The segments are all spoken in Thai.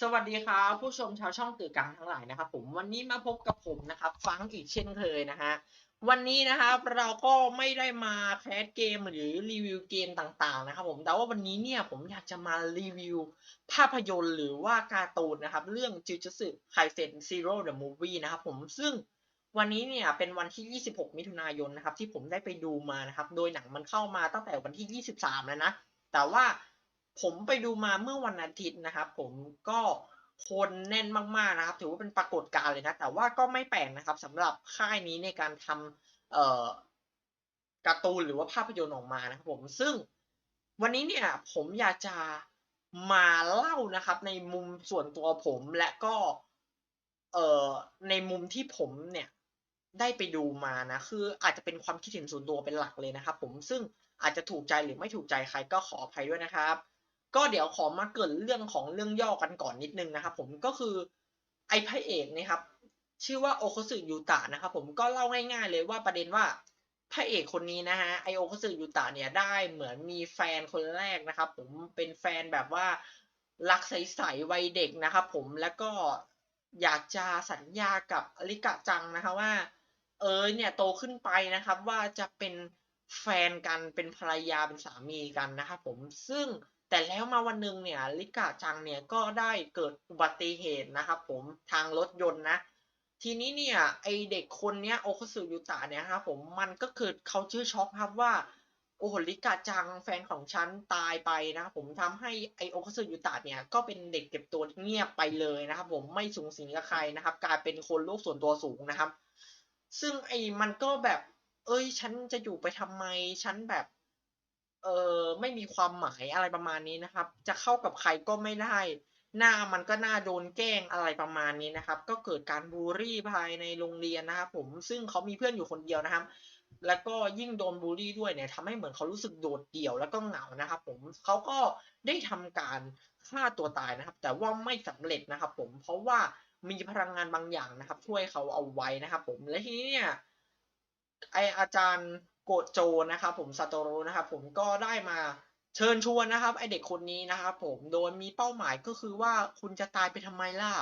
สวัสดีครับ ผู้ชมชาวช่องตื่นกลางทั้งหลายนะครับผมวันนี้มาพบกับผมนะครับฟังอีกเช่นเคยนะฮะวันนี้นะครับเราก็ไม่ได้มาแคสเกมหรือรีวิวเกมต่างๆนะครับผมแต่ว่าวันนี้เนี่ยผมอยากจะมารีวิวภาพยนตร์หรือว่าการ์ตูนนะครับเรื่องจิวจสึไคเซนซีโร่เดอะมูฟวี่นะครับผมซึ่งวันนี้เนี่ยเป็นวันที่ 26 มิถุนายนนะครับที่ผมได้ไปดูมานะครับโดยหนังมันเข้ามาตั้งแต่วันที่ 23 แล้วนะแต่ว่า ผมไปดูมาเมื่อวันอาทิตย์นะครับ ผมก็คนแน่นมากๆนะครับ ถือว่าเป็นปรากฏการณ์เลยนะ แต่ว่าก็ไม่แปลกนะครับสำหรับค่ายนี้ในการทำเอ่อการ์ตูนหรือว่าภาพยนตร์ออกมานะครับผมซึ่งวันนี้เนี่ยผมอยากจะมาเล่านะครับ ในมุมส่วนตัวผมและก็เอ่อในมุมที่ผมเนี่ยได้ไปดูมานะ คืออาจจะเป็นความคิดเห็นส่วนตัวเป็นหลักเลยนะครับ ผมซึ่งอาจจะถูกใจหรือไม่ถูกใจใครก็ขออภัยด้วยนะครับ ก็เดี๋ยวขอมาเกรินเรื่องของเรื่องย่อกันก่อนนิดนึงนะครับผมก็คือไอ้พระเอกเนะครับชื่อว่าโอคสึยูตะนะครับผมก็เล่าง่ายๆเลยว่าประเด็นว่าพระเอกคนนี้นะฮะไอโอคสึยูตะเนี่ยได้เหมือนมีแฟนคนแรกนะครับ ผมเป็นแฟนแบบว่ารักใสๆวัยเด็กนะครับผมแล้วก็อยากจะสัญญากับอลิกะจังนะคะว่า เออเนี่ยโตขึ้นไปนะครับว่าจะเป็นแฟนกันเป็นภรรยาเป็นสามีกันนะครับผมซึ่ง แต่แล้วมาวันหนึ่งเนี่ยลิกะจังเนี่ยก็ได้เกิดอุบัติเหตุนะครับผมทางรถยนต์นะ ทีนี้เนี่ยไอเด็กคนเนี้ยโอคุสึยุตะเนี่ยครับผมมันก็เกิดเขาชื่อช็อกครับว่าโอ้โหลิกะจังแฟนของฉันตายไปนะครับผมทำให้ไอโอคุสึยุตะเนี่ยก็เป็นเด็กเก็บตัวเงียบไปเลยนะครับ ผมไม่สูงสิงกับใครนะครับกลายเป็นคนโลกส่วนตัวสูงนะครับ ซึ่งไอมันก็แบบ เอ้ย ฉันจะอยู่ไปทำไม ฉันแบบ เออไม่มีความหมายอะไรประมาณนี้นะครับ จะเข้ากับใครก็ไม่ได้ หน้ามันก็น่าโดนแกล้งอะไรประมาณนี้นะครับ ก็เกิดการบูลลี่ภายในโรงเรียนนะครับผมซึ่งเขามีเพื่อนอยู่คนเดียวนะครับ แล้วก็ยิ่งโดนบูลลี่ด้วยเนี่ยทำให้เหมือนเขารู้สึกโดดเดี่ยวแล้วก็เหงานะครับ ผมเขาก็ได้ทำการฆ่าตัวตายนะครับ แต่ว่าไม่สำเร็จนะครับ ผมเพราะว่ามีพลังงานบางอย่างนะครับ ช่วยเขาเอาไว้นะครับ ผมและทีนี้เนี่ยไออาจารย์ โกโจนะครับผมซาโตโรนะครับผมก็ได้มาเชิญชวนนะครับไอเด็กคนนี้นะครับผมโดยมีเป้าหมายก็คือว่าคุณจะตายไปทำไมล่ะ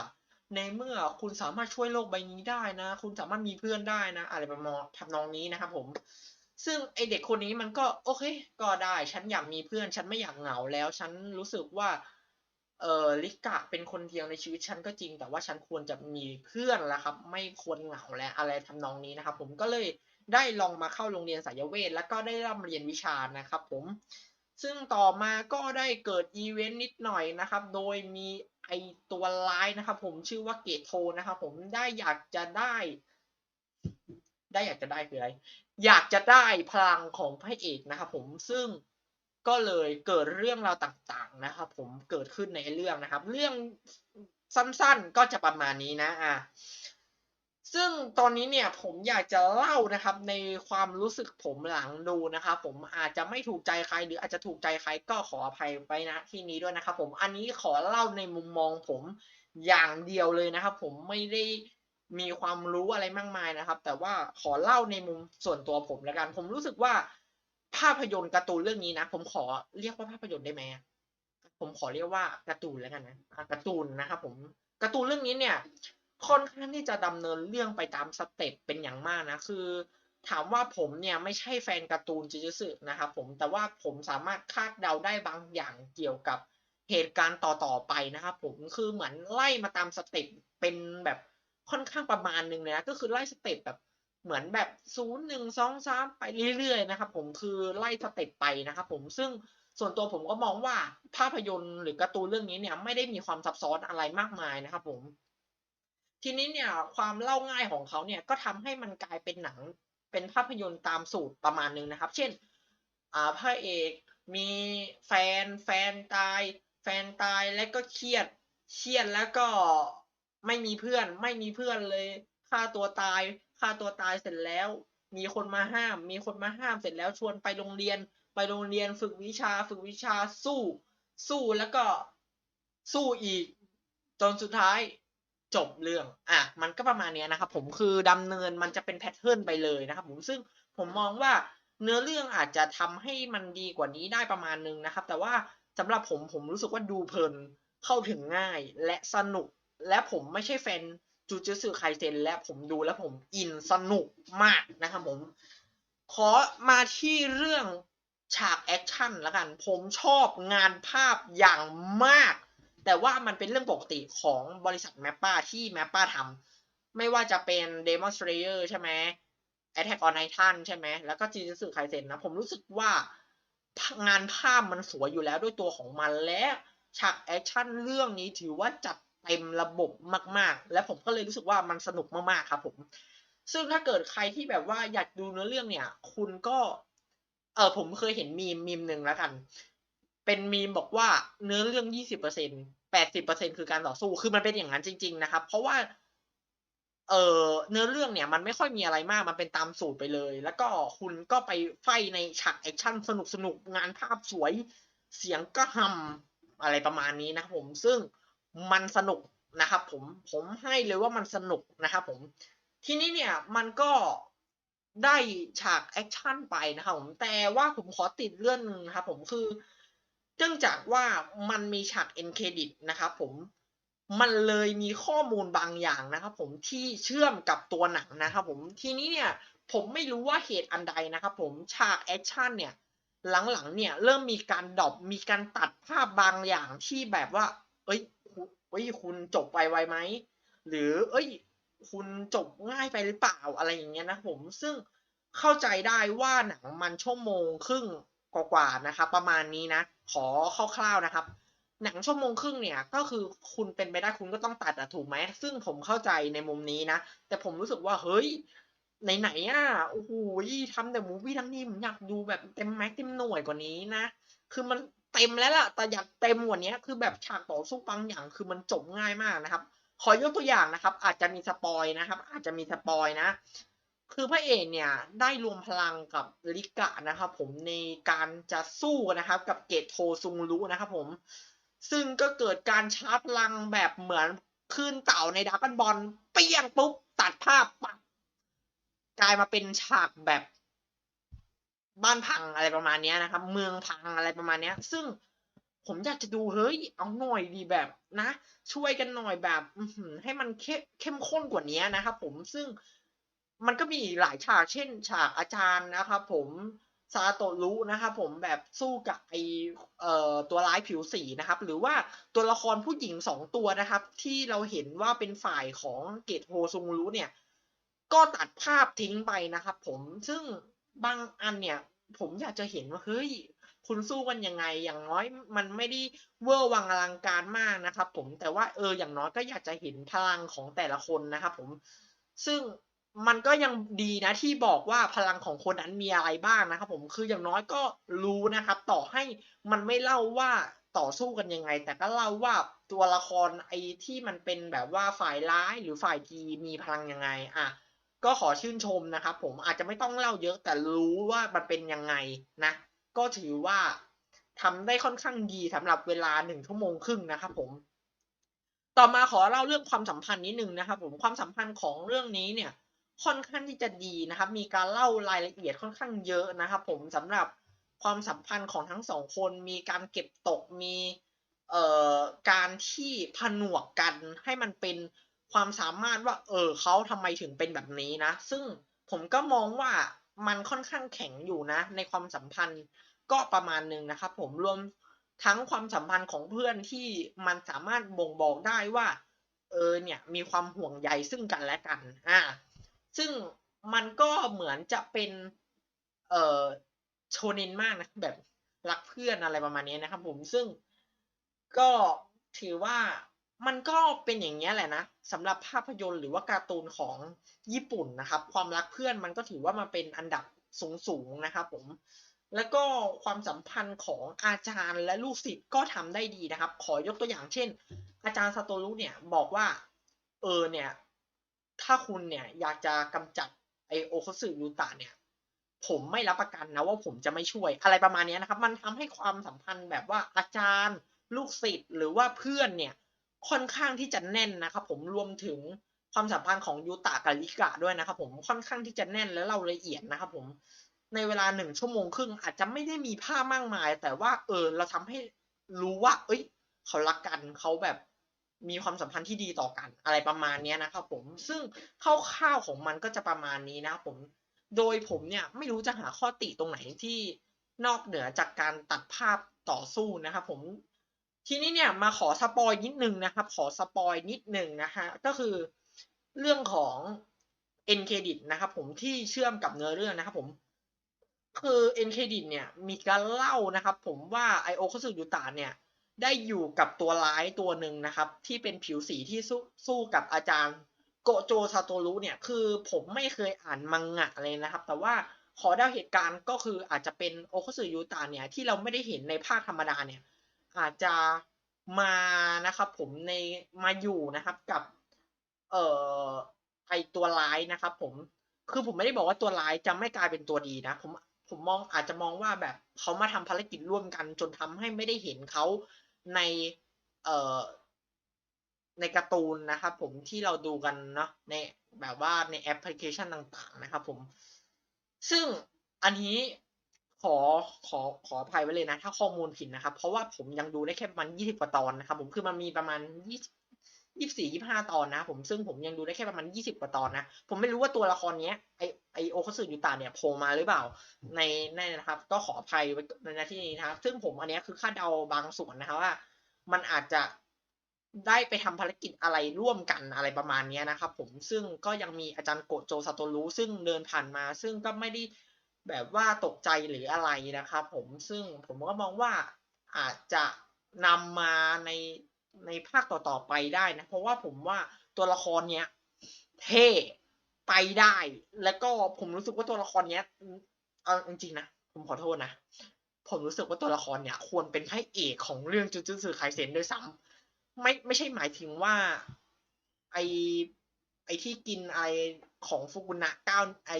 ในเมื่อคุณสามารถช่วยโลกใบนี้ได้นะ คุณสามารถมีเพื่อนได้นะ อะไรประมาณทำนองนี้นะครับผมซึ่งไอเด็กคนนี้มันก็โอเค ก็ได้ฉันอยากมีเพื่อน ฉันไม่อยากเหงาแล้ว ฉันรู้สึกว่าเออลิกะเป็นคนเดียวในชีวิตฉันก็จริง แต่ว่าฉันควรจะมีเพื่อนแล้วครับ ไม่ควรเหงาและอะไรทำนองนี้นะครับผมก็เลย ได้ลองมาเข้าโรงเรียนสายเวท แล้วก็ได้ร่ำเรียนวิชานะครับผม ซึ่งต่อมาก็ได้เกิดอีเวนต์นิดหน่อยนะครับ โดยมีไอตัวร้ายนะครับ ผมชื่อว่าเกตโทนะครับผมได้อยากจะได้ ได้อยากจะได้คืออะไร อยากจะได้พลังของพระเอกนะครับผมซึ่งก็เลยเกิดเรื่องราวต่างๆนะครับ ผมเกิดขึ้นในเรื่องนะครับ เรื่องสั้นๆก็จะประมาณนี้นะอะ ซึ่งตอนนี้เนี่ยผมอยากจะเล่านะครับในความรู้สึกผมหลังดูนะครับผมอาจจะไม่ถูกใจใครหรืออาจจะถูกใจใครก็ขออภัยไปนะที่นี้ด้วยนะครับผมอันนี้ขอเล่าในมุมมองผมอย่างเดียวเลยนะครับ ผมไม่ได้มีความรู้อะไรมากมายนะครับ แต่ว่าขอเล่าในมุมส่วนตัวผมล้วกัน ผมรู้สึกว่า ภาพยนตร์การ์ตูนเรื่องนี้นะ ผมขอเรียกว่าภาพยนตร์ได้ไหมผมขอเรียกว่าการ์ตูนแล้วกันนะการ์ตูนนะครับผมการ์ตูนเรื่องนี้เนี่ย ค่อนข้างที่จะดำเนินเรื่องไปตามสเต็ปเป็นอย่างมากนะคือ ถามว่าผมเนี่ยไม่ใช่แฟนการ์ตูนจิจิสึนะครับผมแต่ว่าผมสามารถคาดเดาได้บางอย่างเกี่ยวกับเหตุการณ์ต่อๆไปนะครับผมคือเหมือนไล่มาตามสเต็ปเป็นแบบค่อนข้างประมาณหนึ่งเลยนะก็คือไล่สเต็ปแบบเหมือนแบบศูนย์หนึ่งสองสามไปเรื่อยๆนะครับผมคือไล่สเต็ปไปนะครับผมซึ่งส่วนตัวผมก็มองว่าภาพยนตร์หรือการ์ตูนเรื่องนี้เนี่ยไม่ได้มีความซับซ้อนอะไรมากมายนะครับผม ทีนี้เนี่ยความเล่าง่ายของเขาเนี่ยก็ทำให้มันกลายเป็นหนังเป็นภาพยนตร์ตามสูตรประมาณนึงนะครับ เช่นอ่าพระเอกมีแฟนแฟนตาย แฟนตายแล้วก็เครียดเครียดแล้วก็ไม่มีเพื่อนไม่มีเพื่อนเลยฆ่าตัวตายฆ่าตัวตายเสร็จแล้ว มีคนมาห้าม มีคนมาห้ามเสร็จแล้วชวนไปโรงเรียน ไปโรงเรียนฝึกวิชาฝึกวิชาสู้ สู้แล้วก็สู้อีกจนสุดท้าย จบเรื่อง อะ มันก็ประมาณนี้นะครับ ผมคือดำเนินมันจะเป็นแพทเทิร์นไปเลยนะครับ ผมซึ่งผมมองว่าเนื้อเรื่องอาจจะทำให้มันดีกว่านี้ได้ประมาณนึงนะครับ แต่ว่าสำหรับผมผมรู้สึกว่าดูเพลินเข้าถึงง่ายและสนุก และผมไม่ใช่แฟนจูจูสึไคเซนและผมดูแล้วผมอินสนุกมากนะครับผม ขอมาที่เรื่องฉากแอคชั่นล้วกัน ผมชอบงานภาพอย่างมาก แต่ว่ามันเป็นเรื่องปกติของบริษัทแมปป้าที่แมปป้าทำไม่ว่าจะเป็น Demon Slayer ใช่ไหม Attack on Titan ใช่ไหมแล้วก็ Jujutsu Kaisen นะ ผมรู้สึกว่างานภาพมันสวยอยู่แล้วด้วยตัวของมันและฉากแอคชั่นเรื่องนี้ถือว่าจัดเต็มระบบมาก ๆ และผมก็เลยรู้สึกว่ามันสนุกมากๆครับผม ซึ่งถ้าเกิดใครที่แบบว่าอยากดูเนื้อเรื่องเนี่ย คุณก็ เออผมเคยเห็นมีมมีมหนึ่งแล้วกัน เป็นมีมบอกว่าเนื้อเรื่องยี่สิบเปอร์เซ็นแปดสิบเปอร์เซ็นคือการต่อสู้ คือมันเป็นอย่างนั้นจริง ๆ นะครับ เพราะว่า เออเนื้อเรื่องเนี่ย มันไม่ค่อยมีอะไรมาก มันเป็นตามสูตรไปเลย แล้วก็คุณก็ไปไฟในฉากแอคชั่นสนุกสนุกงานภาพสวย เสียงก็หำอะไรประมาณนี้นะผม ซึ่งมันสนุกนะครับผม ผมให้เลยว่ามันสนุกนะครับผม ทีนี้เนี่ยมันก็ได้ฉากแอคชั่นไปนะครับผม แต่ว่าผมขอติดเรื่องนึงนะครับผมคือ เนื่องจากว่ามันมีฉากเอ็นเครดิตนะครับผมมันเลยมีข้อมูลบางอย่างนะครับ ผมที่เชื่อมกับตัวหนังนะครับ ผมทีนี้เนี่ยผมไม่รู้ว่าเหตุอันใดนะครับ ผมฉากแอคชั่นเนี่ยหลังๆเนี่ยเริ่มมีการดรอปมีการตัดภาพบางอย่างที่แบบว่า เอ้ยเอ้ยคุณจบไปไวไหมหรือ เอ้ย คุณจบง่ายไปหรือเปล่าอะไรอย่างเงี้ยนะผมซึ่งเข้าใจได้ว่าหนังมันชั่วโมงครึ่งกว่าๆนะครับประมาณนี้นะ ขอคร่าวๆนะครับ หนังชั่วโมงครึ่งเนี่ย ก็คือคุณเป็นไปได้คุณก็ต้องตัดอะถูกไหมซึ่งผมเข้าใจในมุมนี้นะ แต่ผมรู้สึกว่าเฮ้ยไหนๆอะโอ้โหทำแต่มูวี่ทั้งนี้ผมอยากดูแบบเต็มแม็กเต็มหน่วยกว่านี้นะ คือมันเต็มแล้วล่ะ แต่อยากเต็มกว่านี้คือแบบฉากต่อสู้บางอย่างคือมันจบง่ายมากนะครับ ขอยกตัวอย่างนะครับ อาจจะมีสปอยนะครับ อาจจะมีสปอยนะ คือพระเอกเนี่ยได้รวมพลังกับลิกะนะครับผมในการจะสู้นะครับกับเกตโทซุงรุนะครับผมซึ่งก็เกิดการชาร์จพลังแบบเหมือนคลื่นเต่าในดาก้อนบอลเปี้ยงปุ๊บตัดภาพปักกลายมาเป็นฉากแบบบ้านพังอะไรประมาณนี้นะครับ เมืองพังอะไรประมาณนี้ซึ่งผมอยากจะดูเฮ้ยเอาหน่อยดีแบบนะ ช่วยกันหน่อยแบบให้มันเข้มข้นกว่านี้นะครับผมซึ่ง มันก็มีหลายฉากเช่น ฉากอาจารย์นะครับผมซาโตรุนะครับผมแบบสู้กับไอเอ่อตัวร้ายผิวสีนะครับ หรือว่าตัวละครผู้หญิงสองตัวนะครับ ที่เราเห็นว่าเป็นฝ่ายของเกตโฮซุงรุเนี่ย ก็ตัดภาพทิ้งไปนะครับ ผมซึ่งบางอันเนี่ย ผมอยากจะเห็นว่าเฮ้ยคุณสู้กันยังไง อย่างน้อยมันไม่ได้เวอร์วังอลังการมากนะครับ ผมแต่ว่าเอออย่างน้อยก็อยากจะเห็นพลังของแต่ละคนนะครับ ผมซึ่ง มันก็ยังดีนะที่บอกว่าพลังของคนนั้นมีอะไรบ้างนะครับ ผมคืออย่างน้อยก็รู้นะครับ ต่อให้มันไม่เล่าว่าต่อสู้กันยังไง แต่ก็เล่าว่าตัวละครไอ้ที่มันเป็นแบบว่าฝ่ายร้ายหรือฝ่ายดีมีพลังยังไงอะก็ขอชื่นชมนะครับ ผมอาจจะไม่ต้องเล่าเยอะแต่รู้ว่ามันเป็นยังไงนะ ก็ถือว่าทำได้ค่อนข้างดีสำหรับเวลาหนึ่งชั่วโมงครึ่งนะครับผม ต่อมาขอเล่าเรื่องความสัมพันธ์นิดนึงนะครับ ผมความสัมพันธ์ของเรื่องนี้เนี่ย ค่อนข้างที่จะดีนะครับ มีการเล่ารายละเอียดค่อนข้างเยอะนะครับผมสำหรับความสัมพันธ์ของทั้งสองคน มีการเก็บตก มีเอ่อการที่ผนวกกันให้มันเป็นความสามารถว่า เออเขาทำไมถึงเป็นแบบนี้นะ ซึ่งผมก็มองว่ามันค่อนข้างแข็งอยู่นะ ในความสัมพันธ์ก็ประมาณหนึ่งนะครับผมรวมทั้งความสัมพันธ์ของเพื่อนที่มันสามารถบ่งบอกได้ว่า เออเนี่ยมีความห่วงใยซึ่งกันและกัน อ่า ซึ่งมันก็เหมือนจะเป็น เอ่อโชนินมากนะแบบรักเพื่อนอะไรประมาณนี้นะครับผมซึ่งก็ถือว่ามันก็เป็นอย่างนี้แหละนะสำหรับภาพยนตร์หรือว่าการ์ตูนของญี่ปุ่นนะครับ ความรักเพื่อนมันก็ถือว่ามันเป็นอันดับสูงๆนะครับผมแล้วก็ความสัมพันธ์ของอาจารย์และลูกศิษย์ก็ทำได้ดีนะครับ ขอยกตัวอย่างเช่น อาจารย์ซาโตรุเนี่ยบอกว่าเออเนี่ย ถ้าคุณเนี่ยอยากจะกำจัดไอโอคสึยูตะเนี่ย ผมไม่รับประกันนะว่าผมจะไม่ช่วย อะไรประมาณนี้นะครับ มันทำให้ความสัมพันธ์แบบว่าอาจารย์ ลูกศิษย์หรือว่าเพื่อนเนี่ยค่อนข้างที่จะแน่นนะครับ ผมรวมถึงความสัมพันธ์ของยูตะกับลิกะด้วยนะครับ ผมค่อนข้างที่จะแน่นและเราละเอียดนะครับผมในเวลาหนึ่งชั่วโมงครึ่งอาจจะไม่ได้มีภาพมากมาย แต่ว่าเออเราทำให้รู้ว่า เอ้ย เขารักกันเขาแบบ มีความสัมพันธ์ที่ดีต่อกัน อะไรประมาณนี้นะครับผมซึ่งคร่าวๆของมันก็จะประมาณนี้นะครับผมโดยผมเนี่ยไม่รู้จะหาข้อติตรงไหนที่นอกเหนือจากการตัดภาพต่อสู้นะครับผมทีนี้เนี่ยมาขอสปอยนิดนึงนะครับ ขอสปอยนิดนึงนะฮะก็คือเรื่องของเอ็นเครดิตนะครับผมที่เชื่อมกับเนื้อเรื่องนะครับผมคือเอ็นเครดิตเนี่ยมีการเล่านะครับผมว่าไอโอคสึยูตะเนี่ย ได้อยู่กับตัวร้ายตัวหนึ่งนะครับ ที่เป็นผิวสีที่สู้สู้กับอาจารย์โกโจซาโตรุเนี่ยคือผมไม่เคยอ่านมังงะเลยนะครับ แต่ว่าขอเดาเหตุการณ์ก็คืออาจจะเป็นโอคุสึยูตะเนี่ยที่เราไม่ได้เห็นในภาคธรรมดาเนี่ย อาจจะมานะครับ ผมในมาอยู่นะครับกับเอ่อไอตัวร้ายนะครับ ผมคือผมไม่ได้บอกว่าตัวร้ายจะไม่กลายเป็นตัวดีนะ ผมผมมองอาจจะมองว่าแบบเขามาทำภารกิจร่วมกันจนทำให้ไม่ได้เห็นเขา ในเอ่อในการ์ตูนนะครับผมที่เราดูกันเนาะในแบบว่าในแอปพลิเคชันต่างๆนะครับผม ซึ่งอันนี้ขอขอขออภัยไว้เลยนะ ถ้าข้อมูลผิดนะครับ เพราะว่าผมยังดูได้แค่ประมาณยี่สิบกว่าตอนนะครับ ผมคือมันมีประมาณยี่สิบ ยี่สี่ยี่ห้าตอนนะ ผมซึ่งผมยังดูได้แค่ประมาณยี่สิบกว่าตอนนะ ผมไม่รู้ว่าตัวละครเนี้ยไอไอโอคสึยูตะเนี่ยโผล่มาหรือเปล่า ในในนะครับ ก็ขออภัยในนาที่นี้นะครับ ซึ่งผมอันเนี้ยคือคาดเดาบางส่วนนะครับว่า มันอาจจะได้ไปทำภารกิจอะไรร่วมกันอะไรประมาณนี้นะครับผมซึ่งก็ยังมีอาจารย์โกโจซาโตรุซึ่งเดินผ่านมา ซึ่งก็ไม่ได้แบบว่าตกใจหรืออะไรนะครับผมซึ่งผมก็มองว่าอาจจะนำมาใน ในภาคต่อๆไปได้นะ เพราะว่าผมว่าตัวละครเนี้ยเท่ไปได้ แล้วก็ผมรู้สึกว่าตัวละครเนี้ยเอาจริงๆนะผมขอโทษนะผมรู้สึกว่าตัวละครเนี่ย ควรเป็นพระเอกของเรื่องจูจูสึไคเซนด้วยซ้ำไม่ไม่ใช่หมายถึงว่า ไอไอที่กินไร ของฟุกุนะเก้าไอ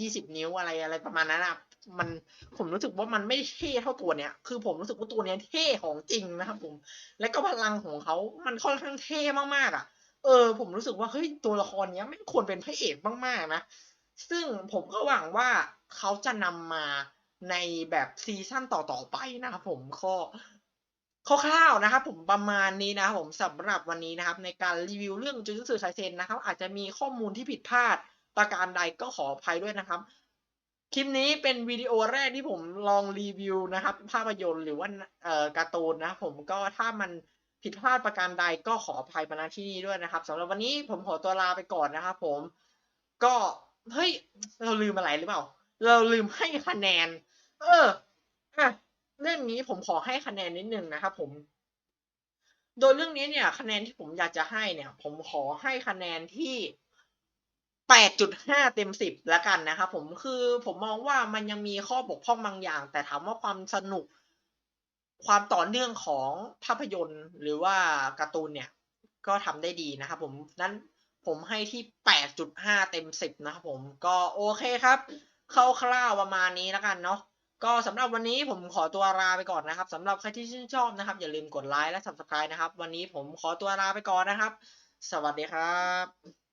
ยี่สิบนิ้วอะไรอะไรประมาณนั้นอะมันผมรู้สึกว่ามันไม่เท่เท่าตัวเนี้ย คือผมรู้สึกว่าตัวเนี้ยเท่ของจริงนะครับผม และก็พลังของเขามันค่อนข้างเท่มากๆอะ เออ ผมรู้สึกว่าเฮ้ยตัวละครเนี้ยไม่ควรเป็นพระเอกมากๆนะ ซึ่งผมก็หวังว่าเขาจะนำมาในแบบซีซั่นต่อๆไปนะครับผมก็ คร่าวๆนะครับผมประมาณนี้นะผมสำหรับวันนี้นะครับ ในการรีวิวเรื่องจูจูสึไซเซนนะครับ อาจจะมีข้อมูลที่ผิดพลาดประการใดก็ขออภัยด้วยนะครับ คลิปนี้เป็นวิดีโอแรกที่ผมลองรีวิวนะครับ ภาพยนตร์หรือว่าเอ่อการ์ตูนนะผมก็ถ้ามันผิดพลาดประการใดก็ขออภัยมาณที่นี้ด้วยนะครับสำหรับวันนี้ผมขอตัวลาไปก่อนนะครับผม ก็เฮ้ยเราลืมอะไรหรือเปล่า เราลืมให้คะแนน เอออะ เรื่องนี้ผมขอให้คะแนนนิดนึงนะครับผม โดยเรื่องนี้เนี่ยคะแนนที่ผมอยากจะให้เนี่ย ผมขอให้คะแนนที่แปดจุดห้าเต็มสิบแล้วกันนะครับผมคือผมมองว่ามันยังมีข้อบกพร่องบางอย่าง แต่ถามว่าความสนุก ความต่อเนื่องของภาพยนตร์ หรือว่าการ์ตูนเนี่ย ก็ทำได้ดีนะครับผมนั้นผมให้ที่แปดจุดห้าเต็มสิบนะครับผมก็โอเคครับคร่าวๆประมาณนี้แล้วกันเนาะ ก็สำหรับวันนี้ผมขอตัวลาไปก่อนนะครับสำหรับใครที่ชื่นชอบนะครับ อย่าลืมกดไลค์และ subscribe นะครับ วันนี้ผมขอตัวลาไปก่อนนะครับ สวัสดีครับ